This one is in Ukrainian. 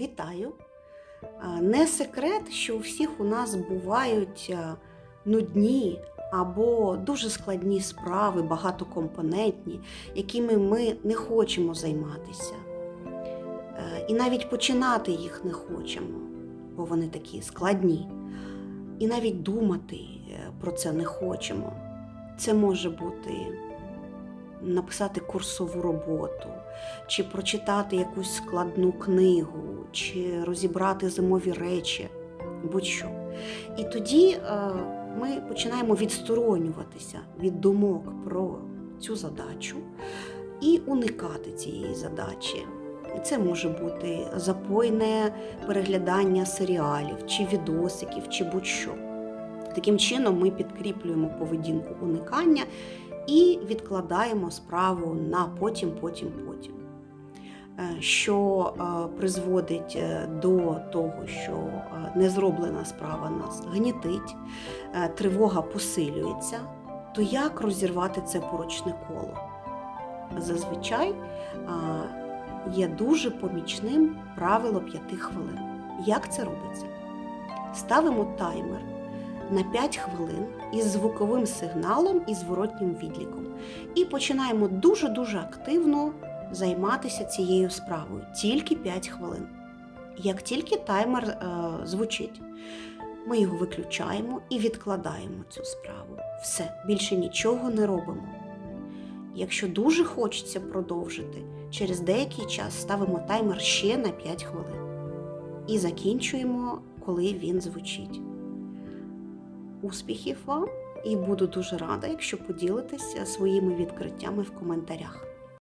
Вітаю! Не секрет, що у всіх у нас бувають нудні або дуже складні справи, багатокомпонентні, якими ми не хочемо займатися. Е, І навіть починати їх не хочемо, бо вони такі складні. І навіть думати е, про це не хочемо. Це може бути написати курсову роботу, чи прочитати якусь складну книгу, чи розібрати зимові речі, будь-що. І тоді е, ми починаємо відсторонюватися від думок про цю задачу і уникати цієї задачі. І Це може бути запойне переглядання серіалів, чи відосиків, чи будь-що. Таким чином ми підкріплюємо поведінку уникання і відкладаємо справу на потім, потім, потім. Е, Що е, призводить е, до того, що незроблена справа нас гнітить, тривога посилюється, то як розірвати це порочне коло? Зазвичай є дуже помічним правило 5 хвилин. Як це робиться? Ставимо таймер на 5 хвилин із звуковим сигналом і зворотнім відліком. І починаємо дуже-дуже активно займатися цією справою. Тільки 5 хвилин. Як тільки таймер е, звучить, ми його виключаємо і відкладаємо цю справу. Все, більше нічого не робимо. Якщо дуже хочеться продовжити, через деякий час ставимо таймер ще на 5 хвилин і закінчуємо, коли він звучить. Успіхів вам і буду дуже рада, якщо поділитеся своїми відкриттями в коментарях.